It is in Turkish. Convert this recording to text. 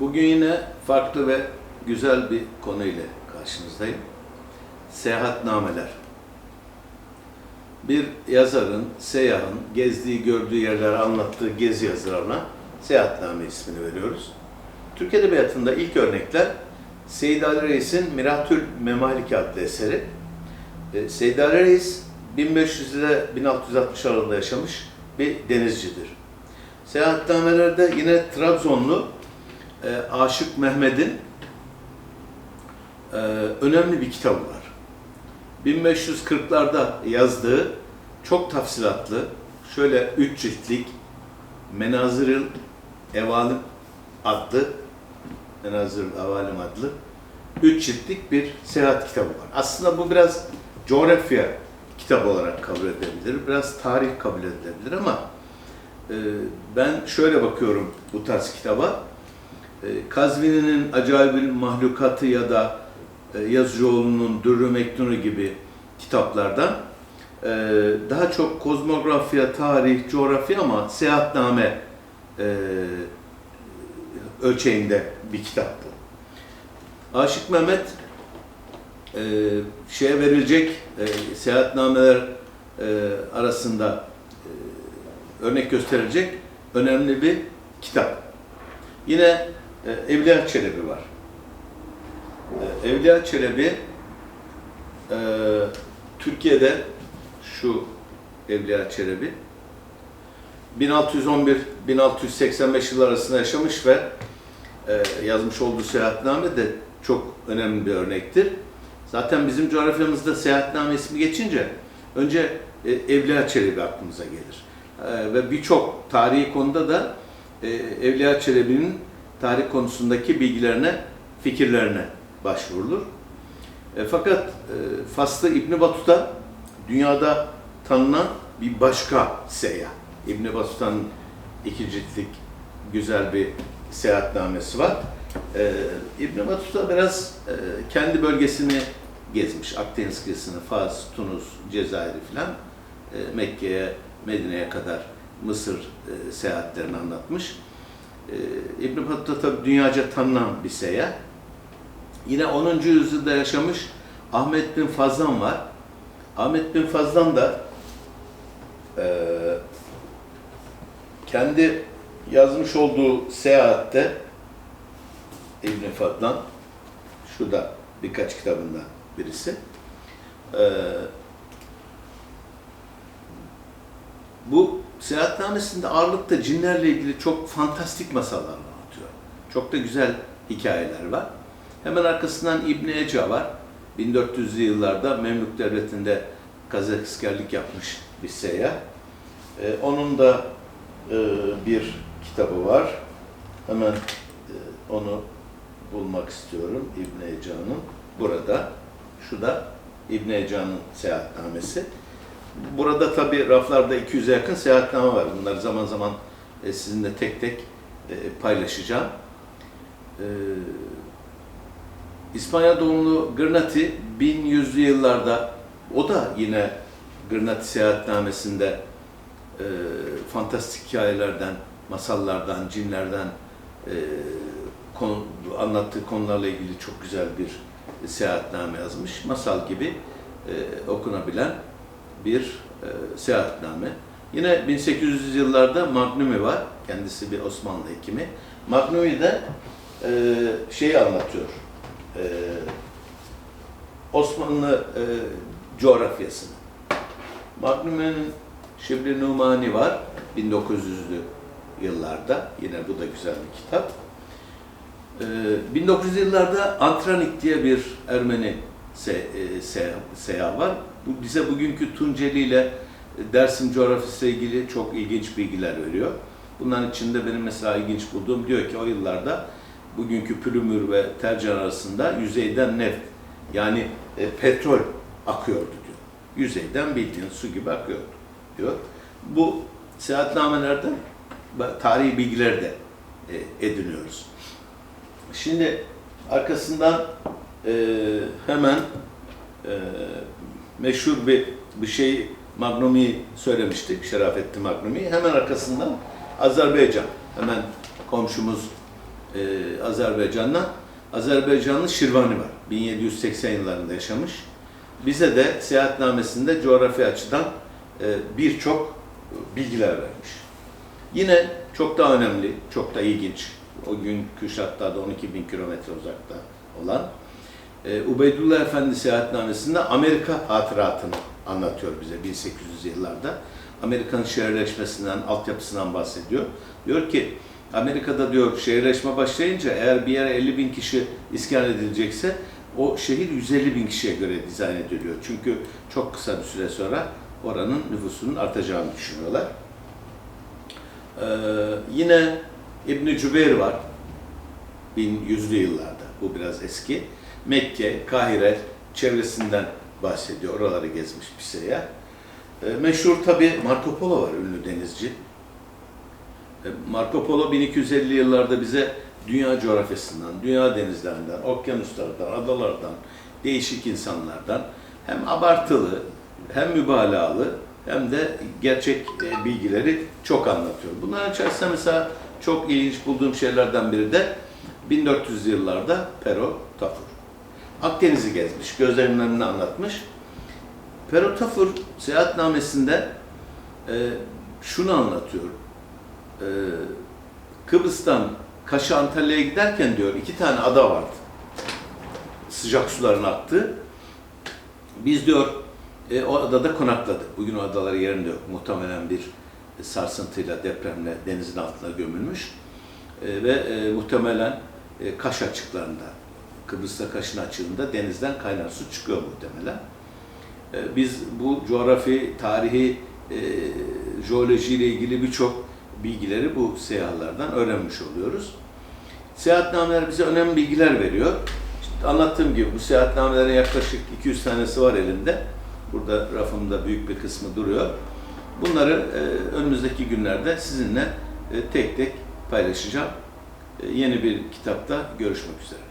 Bugün yine farklı ve güzel bir konuyla karşınızdayım. Seyahatnameler. Bir yazarın, seyyahın gezdiği, gördüğü yerleri anlattığı gezi yazılarına seyahatname ismini veriyoruz. Türk Edebiyatı'nda ilk örnekler Seyyid Ali Reis'in Miratül Memalik adlı eseri. E, Seyyid Ali Reis 1500 ile 1660 arasında yaşamış bir denizcidir. Seyahatnamelerde yine Trabzonlu e, Aşık Mehmet'in e, önemli bir kitabı var. 1540'larda yazdığı çok tafsilatlı, şöyle üç ciltlik Menazırıl Evalim adlı Menazırıl Evalim adlı üç ciltlik bir seyahat kitabı var. Aslında bu biraz coğrafya kitabı olarak kabul edilebilir, biraz tarih kabul edilebilir ama e, ben şöyle bakıyorum bu tarz kitaba. E, Kazvini'nin Acayibül Mahlukatı ya da e, Yazıcıoğlu'nun Dürrü Meknunu gibi kitaplardan e, daha çok kozmografya, tarih, coğrafya ama seyahatname ölçeğinde bir kitap bu. Aşık Mehmet şeye verilecek seyahatnameler arasında örnek gösterilecek önemli bir kitap. Yine e, Evliya Çelebi var. E, Evliya Çelebi e, Türkiye'de şu Evliya Çelebi 1611-1685 yıllar arasında yaşamış ve e, yazmış olduğu seyahatname de çok önemli bir örnektir. Zaten bizim coğrafyamızda seyahatname ismi geçince önce e, Evliya Çelebi aklımıza gelir. Ve birçok tarihi konuda da Evliya Çelebi'nin tarih konusundaki bilgilerine, fikirlerine başvurulur. E, fakat e, Faslı İbn Batuta dünyada tanınan bir başka seyyah. İbn Batuta'nın iki ciltlik güzel bir seyahatnamesi var. E, İbn Batuta biraz e, kendi bölgesini gezmiş. Akdeniz kıyısını, Fas, Tunus, Cezayir'i filan e, Mekke'ye, Medine'ye kadar Mısır e, seyahatlerini anlatmış. E, İbn Battuta tabi dünyaca tanınan bir seyyah. Yine 10. yüzyılda yaşamış Ahmet bin Fazlan var. Ahmet bin Fazlan da e, kendi yazmış olduğu seyahatte İbn Fadlan şu da birkaç kitabında birisi. E, bu seyahatnamesinde ağırlıkta cinlerle ilgili çok fantastik masallar anlatıyor. Çok da güzel hikayeler var. Hemen arkasından İbn Eca var. 1400'lü yıllarda Memlük Devleti'nde kazaskerlik yapmış bir seyyah. Ee, onun da e, bir kitabı var. Hemen e, onu bulmak istiyorum İbn Eca'nın. Burada, şu da İbn Eca'nın seyahatnamesi. Burada tabi raflarda 200'e yakın seyahatname var. Bunları zaman zaman e, sizinle tek tek e, paylaşacağım. E, İspanya doğumlu Gırnati 1100'lü yıllarda o da yine Gırnati seyahatnamesinde e, fantastik hikayelerden, masallardan, cinlerden e, konu, anlattığı konularla ilgili çok güzel bir seyahatname yazmış. Masal gibi e, okunabilen bir e, seyahatname. Yine 1800 yıllarda Magnumi var. Kendisi bir Osmanlı hekimi. Magnumi de e, şeyi anlatıyor. E, Osmanlı e, coğrafyasını. Magnumi'nin Şibli Numani var 1900'lü yıllarda. Yine bu da güzel bir kitap. Ee, 1900'lü yıllarda Antranik diye bir Ermeni se, e, se, seyahat var. Bu bize bugünkü Tunceli ile Dersim coğrafyası ilgili çok ilginç bilgiler veriyor. Bunların içinde benim mesela ilginç bulduğum diyor ki o yıllarda bugünkü Pülümür ve Tercan arasında yüzeyden neft yani e, petrol akıyordu diyor. Yüzeyden bildiğin su gibi akıyordu diyor. Bu seyahatnamelerden tarihi bilgiler de e, ediniyoruz. Şimdi arkasından e, hemen e, meşhur bir bir şey Magnumi söylemiştik, Şerafettin Magnumi. Hemen arkasından Azerbaycan, hemen komşumuz e, Azerbaycan'dan. Azerbaycanlı Şirvani var. 1780 yıllarında yaşamış. Bize de seyahatnamesinde coğrafi açıdan e, birçok bilgiler vermiş. Yine çok da önemli, çok da ilginç, o gün Kürşat'ta 12 bin kilometre uzakta olan e, Ubeydullah Efendi seyahatnamesinde Amerika hatıratını anlatıyor bize 1800 yıllarda. Amerika'nın şehirleşmesinden, altyapısından bahsediyor. Diyor ki Amerika'da diyor şehirleşme başlayınca eğer bir yere 50 bin kişi iskan edilecekse o şehir 150 bin kişiye göre dizayn ediliyor. Çünkü çok kısa bir süre sonra oranın nüfusunun artacağını düşünüyorlar. Ee, yine İbn Cübeyr var. 1100'lü yıllarda. Bu biraz eski. Mekke, Kahire çevresinden bahsediyor. Oraları gezmiş bir seyyah. Ee, meşhur tabi Marco Polo var, ünlü denizci. Ee, Marco Polo 1250 yıllarda bize dünya coğrafyasından, dünya denizlerinden, okyanuslardan, adalardan, değişik insanlardan hem abartılı, hem mübalağalı, hem de gerçek e, bilgileri çok anlatıyor. Bunların içerisinde mesela çok ilginç bulduğum şeylerden biri de 1400 yıllarda Pero Tafur. Akdeniz'i gezmiş, gözlemlerini anlatmış. Pero Tafur seyahatnamesinde e, şunu anlatıyor. E, Kıbrıs'tan Kaş'a Antalya'ya giderken diyor iki tane ada vardı. Sıcak suların aktığı. Biz diyor e, o adada konakladık. Bugün o adaları yerinde yok. Muhtemelen bir sarsıntıyla, depremle denizin altına gömülmüş. E, ve e, muhtemelen e, Kaş açıklarında, Kıbrıs'ta Kaş'ın açığında denizden kaynar su çıkıyor muhtemelen. E, biz bu coğrafi, tarihi, e, jeolojiyle ilgili birçok bilgileri bu seyahatlerden öğrenmiş oluyoruz. Seyahatnameler bize önemli bilgiler veriyor. İşte anlattığım gibi bu seyahatnamelerin yaklaşık 200 tanesi var elimde. Burada rafımda büyük bir kısmı duruyor. Bunları e, önümüzdeki günlerde sizinle e, tek tek paylaşacağım. E, yeni bir kitapta görüşmek üzere.